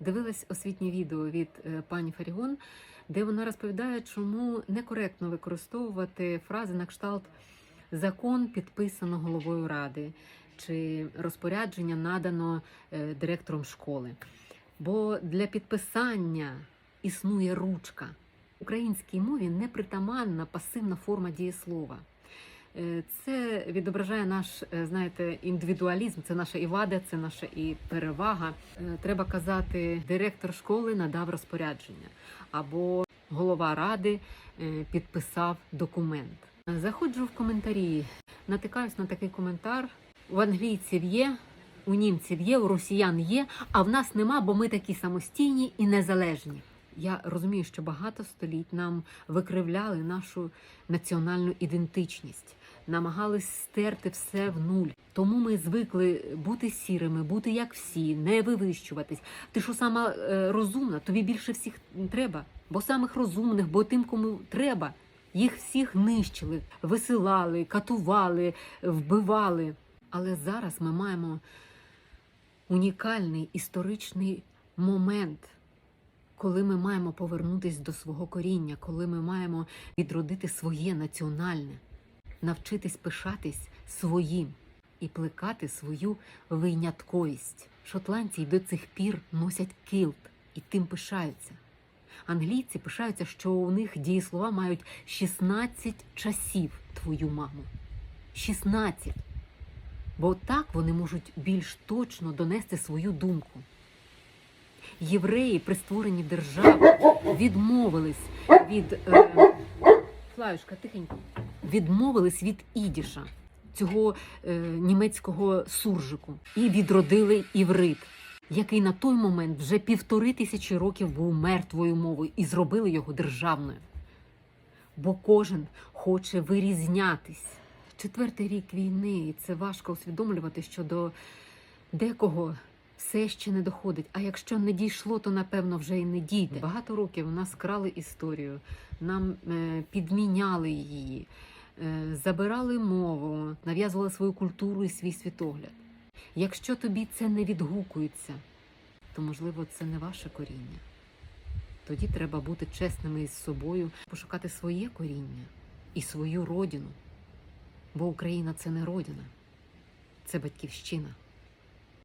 Дивилась освітнє відео від е, пані Фаріон, де вона розповідає, чому некоректно використовувати фрази на кшталт закон підписано головою ради чи розпорядження надано е, директором школи. Бо для підписання існує ручка. Українській мові непритаманна пасивна форма дієслова. Е, Це відображає наш, е, знаєте, індивідуалізм. Це наша і вада, це наша і перевага. Е, Треба казати, директор школи надав розпорядження, або голова ради підписав документ. Заходжу в коментарі, натикаюсь на такий коментар. У англійців є, у німців є, у росіян є, а в нас нема, бо ми такі самостійні і незалежні. Я розумію, що багато століть нам викривляли нашу національну ідентичність, намагались стерти все в нуль. Тому ми звикли бути сірими, бути як всі, не вивищуватись. Ти що сама е, розумна, тобі більше всіх треба, бо самих розумних, бо тим, кому треба. Їх всіх нищили, висилали, катували, вбивали. Але зараз ми маємо унікальний історичний момент, коли ми маємо повернутися до свого коріння, коли ми маємо відродити своє національне, навчитись пишатись своїм і плекати свою винятковість. Шотландці й до цих пір носять килт і тим пишаються. Англійці пишаються, що у них дієслова мають 16 часів твою маму. 16. Бо так вони можуть більш точно донести свою думку. Євреї при створенні держави відмовились від е, Флаюшка, тихенько. Відмовились від ідіша, цього е, німецького суржику, і відродили іврит, який на той момент вже півтори тисячі років був мертвою мовою, і зробили його державною. Бо кожен хоче вирізнятись. Четвертий рік війни, і це важко усвідомлювати, що до декого все ще не доходить. А якщо не дійшло, то напевно вже і не дійде. Багато років у нас крали історію, нам е, підміняли її, забирали мову, нав'язували свою культуру і свій світогляд. Якщо тобі це не відгукується, то можливо це не ваше коріння. Тоді треба бути чесними із собою, пошукати своє коріння і свою родину. Бо Україна це не родина, це батьківщина.